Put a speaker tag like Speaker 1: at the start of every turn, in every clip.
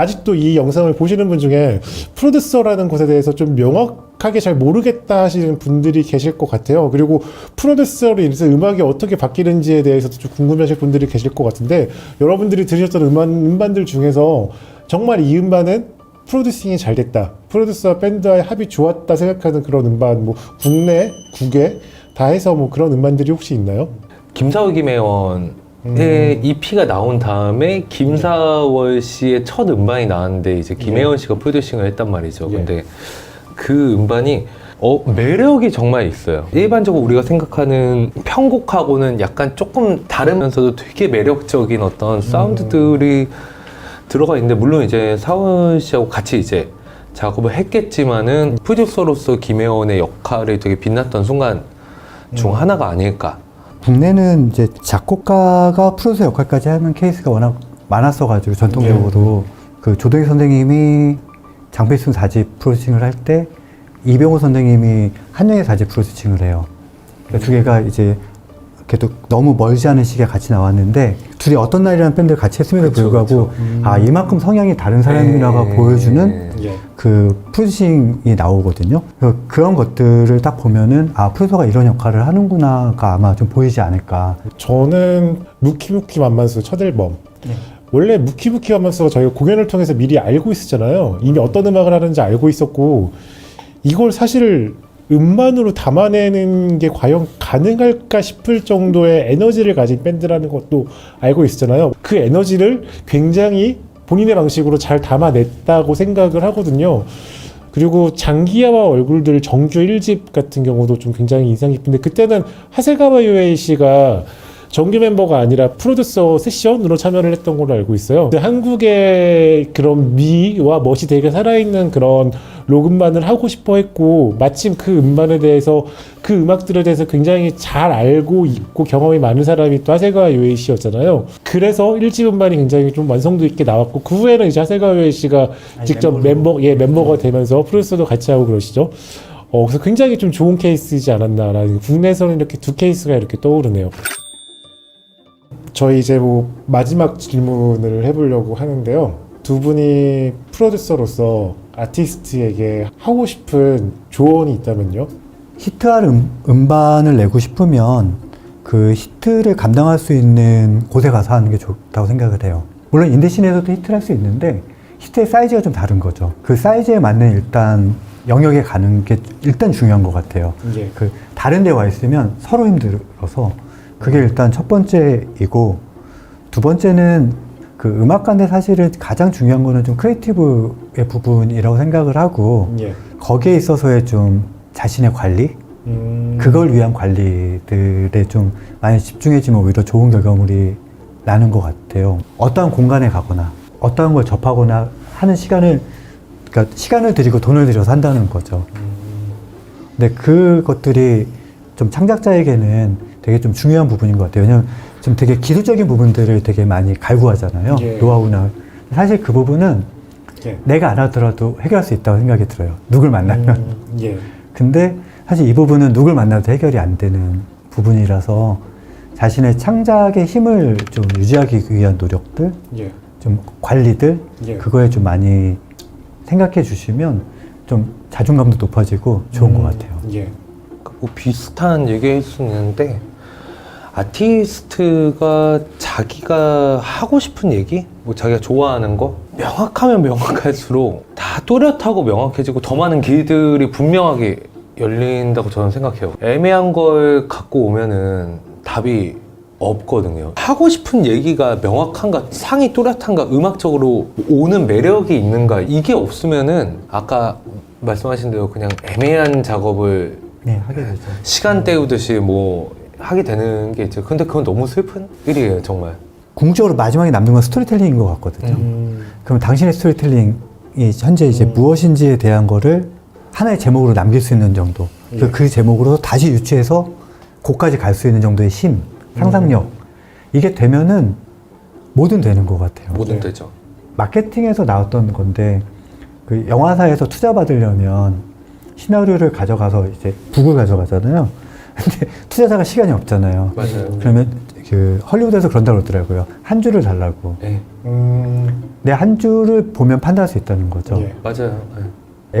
Speaker 1: 아직도 이 영상을 보시는 분 중에 프로듀서라는 것에 대해서 좀 명확하게 잘 모르겠다 하시는 분들이 계실 것 같아요. 그리고 프로듀서로 인해서 음악이 어떻게 바뀌는지에 대해서도 좀 궁금해하실 분들이 계실 것 같은데 여러분들이 들으셨던 음반, 음반들 중에서 정말 이 음반은 프로듀싱이 잘 됐다. 프로듀서와 밴드와의 합이 좋았다 생각하는 그런 음반, 뭐 국내, 국외 다 해서 뭐 그런 음반들이 혹시 있나요?
Speaker 2: 김사월 김혜원의
Speaker 1: 음.
Speaker 2: EP가 나온 다음에 김사월 씨의 첫 음반이 나왔는데 이제 김혜원 씨가 프로듀싱을 했단 말이죠.
Speaker 1: 예.
Speaker 2: 근데 그 음반이 어, 매력이 정말 있어요. 일반적으로 우리가 생각하는 편곡하고는 약간 조금 다르면서도 되게 매력적인 어떤 사운드들이 들어가 있는데 물론 이제 사원 씨하고 같이 이제 작업을 했겠지만은 프로듀서로서 김혜원의 역할이 되게 빛났던 순간 중 하나가 아닐까.
Speaker 3: 국내는 이제 작곡가가 프로듀서 역할까지 하는 케이스가 워낙 많았어가지고 전통적으로 그 조동희 선생님이 장필순 4집 프로듀싱을 할 때 이병호 선생님이 한영의 4집 프로듀싱을 해요. 그러니까 두 개가 이제 그래도 너무 멀지 않은 시기에 같이 나왔는데 둘이 어떤 날이라는 밴드를 같이 했음에도
Speaker 2: 그쵸,
Speaker 3: 불구하고
Speaker 1: 음.
Speaker 3: 아 이만큼 성향이 다른 사람이라고
Speaker 2: 네.
Speaker 3: 보여주는
Speaker 1: 예.
Speaker 3: 그 프로듀싱이 나오거든요. 그- 그런 것들을 딱 보면은 아 프로듀서가 이런 역할을 하는구나가 아마 좀 보이지 않을까.
Speaker 1: 저는 무키무키 만만수 첫 앨범. 원래 무키무키 만만수가 저희가 공연을 통해서 미리 알고 있었잖아요. 이미 어떤 음악을 하는지 알고 있었고 이걸 사실 음반으로 담아내는 게 과연 가능할까 싶을 정도의 에너지를 가진 밴드라는 것도 알고 있었잖아요. 그 에너지를 굉장히 본인의 방식으로 잘 담아냈다고 생각을 하거든요. 그리고 장기야와 얼굴들 정규 1집 같은 경우도 좀 굉장히 인상 깊은데 그때는 하세가와 유에이 씨가 정규 멤버가 아니라 프로듀서 세션으로 참여를 했던 걸로 알고 있어요. 한국의 그런 미와 멋이 되게 살아있는 그런 록 음반을 하고 싶어 했고 마침 그 음반에 대해서 그 음악들에 대해서 굉장히 잘 알고 있고 경험이 많은 사람이 또 하세가와 유에이 씨였잖아요. 그래서 1집 음반이 굉장히 좀 완성도 있게 나왔고 그 후에는 이제 하세가와 유에이 씨가 직접 멤버 예 멤버가 되면서 프로듀서도 같이 하고 그러시죠. 어 그래서 굉장히 좀 좋은 케이스이지 않았나라는 국내에서는 이렇게 두 케이스가 이렇게 떠오르네요. 저희 이제 뭐 마지막 질문을 해보려고 하는데요. 두 분이 프로듀서로서 아티스트에게 하고 싶은 조언이 있다면요?
Speaker 3: 히트할 음, 음반을 내고 싶으면 그 히트를 감당할 수 있는 곳에 가서 하는 게 좋다고 생각을 해요. 물론 인디씬에서도 히트를 할 수 있는데 히트의 사이즈가 좀 다른 거죠. 그 사이즈에 맞는 일단 영역에 가는 게 일단 중요한 것 같아요.
Speaker 1: 예.
Speaker 3: 그 다른 데 와 있으면 서로 힘들어서 그게 일단 첫 번째이고 두 번째는 그 음악가인데 사실은 가장 중요한 거는 좀 크리에이티브의 부분이라고 생각을 하고
Speaker 1: 예.
Speaker 3: 거기에 있어서의 좀 자신의 관리
Speaker 1: 음,
Speaker 3: 그걸 위한 관리들에 좀 많이 집중해지면 오히려 좋은 결과물이 나는 것 같아요. 어떠한 공간에 가거나 어떠한 걸 접하거나 하는 시간을 그러니까 시간을 들이고 돈을 들여서 한다는 거죠. 근데 그것들이 좀 창작자에게는 되게 좀 중요한 부분인 것 같아요. 왜냐면 좀 되게 기술적인 부분들을 되게 많이 갈구하잖아요.
Speaker 1: 예.
Speaker 3: 노하우나. 사실 그 부분은
Speaker 1: 예.
Speaker 3: 내가 안 하더라도 해결할 수 있다고 생각이 들어요. 누굴 만나면.
Speaker 1: 음, 예.
Speaker 3: 근데 사실 이 부분은 누굴 만나도 해결이 안 되는 부분이라서 자신의 창작의 힘을 좀 유지하기 위한 노력들,
Speaker 1: 예.
Speaker 3: 좀 관리들,
Speaker 1: 예.
Speaker 3: 그거에 좀 많이 생각해 주시면 좀 자존감도 높아지고 좋은 것 같아요.
Speaker 1: 예.
Speaker 2: 뭐 비슷한 얘기일 수 있는데 아티스트가 자기가 하고 싶은 얘기, 뭐 자기가 좋아하는 거 명확하면 명확할수록 다 또렷하고 명확해지고 더 많은 길들이 분명하게 열린다고 저는 생각해요. 애매한 걸 갖고 오면은 답이 없거든요. 하고 싶은 얘기가 명확한가, 상이 또렷한가, 음악적으로 오는 매력이 있는가, 이게 없으면은 아까 말씀하신 대로 그냥 애매한 작업을
Speaker 3: 네, 하게 되죠.
Speaker 2: 시간 때우듯이 뭐 하게 되는 게 있죠. 근데 그건 너무 슬픈 일이에요, 정말.
Speaker 3: 궁극적으로 마지막에 남는 건 스토리텔링인 것 같거든요.
Speaker 1: 음,
Speaker 3: 그럼 당신의 스토리텔링이 현재 이제
Speaker 1: 음.
Speaker 3: 무엇인지에 대한 거를 하나의 제목으로 남길 수 있는 정도.
Speaker 1: 예.
Speaker 3: 그, 그 제목으로 다시 유추해서 곡까지 갈 수 있는 정도의 힘, 상상력. 이게 되면은 뭐든 되는 것 같아요.
Speaker 2: 뭐든
Speaker 1: 네.
Speaker 2: 되죠.
Speaker 3: 마케팅에서 나왔던 건데 그 영화사에서 투자 받으려면 시나리오를 가져가서 이제 북을 가져가잖아요. 근데 투자자가 시간이 없잖아요.
Speaker 2: 맞아요.
Speaker 3: 그러면 그 헐리우드에서 그런다고 그러더라고요. 한 줄을 달라고.
Speaker 2: 네,
Speaker 1: 음,
Speaker 3: 내 한 줄을 보면 판단할 수 있다는 거죠.
Speaker 1: 예.
Speaker 2: 맞아요. 네.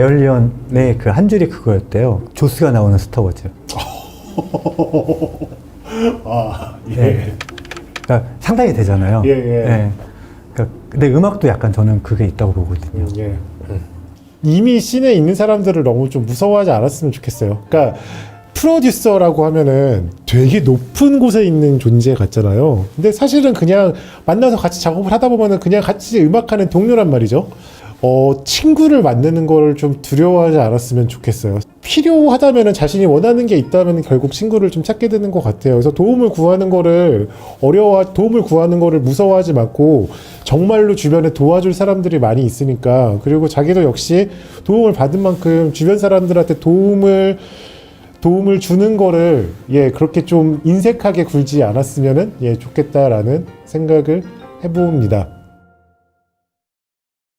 Speaker 3: 에얼리언의 그 한 줄이 그거였대요. 조스가 나오는 스타워즈.
Speaker 1: 아, 예.
Speaker 3: 네. 그러니까 상당히 되잖아요.
Speaker 1: 예, 예.
Speaker 3: 네. 그러니까 근데 음악도 약간 저는 그게 있다고 보거든요.
Speaker 1: 예.
Speaker 2: 음.
Speaker 1: 이미 씬에 있는 사람들을 너무 좀 무서워하지 않았으면 좋겠어요. 그러니까 프로듀서라고 하면은 되게 높은 곳에 있는 존재 같잖아요. 근데 사실은 그냥 만나서 같이 작업을 하다 보면은 그냥 같이 음악하는 동료란 말이죠. 어, 친구를 만나는 걸 좀 두려워하지 않았으면 좋겠어요. 필요하다면은 자신이 원하는 게 있다면 결국 친구를 좀 찾게 되는 것 같아요. 그래서 도움을 구하는 거를 어려워, 도움을 구하는 거를 무서워하지 말고 정말로 주변에 도와줄 사람들이 많이 있으니까 그리고 자기도 역시 도움을 받은 만큼 주변 사람들한테 도움을 도움을 주는 거를 예 그렇게 좀 인색하게 굴지 않았으면은 예 좋겠다라는 생각을 해봅니다.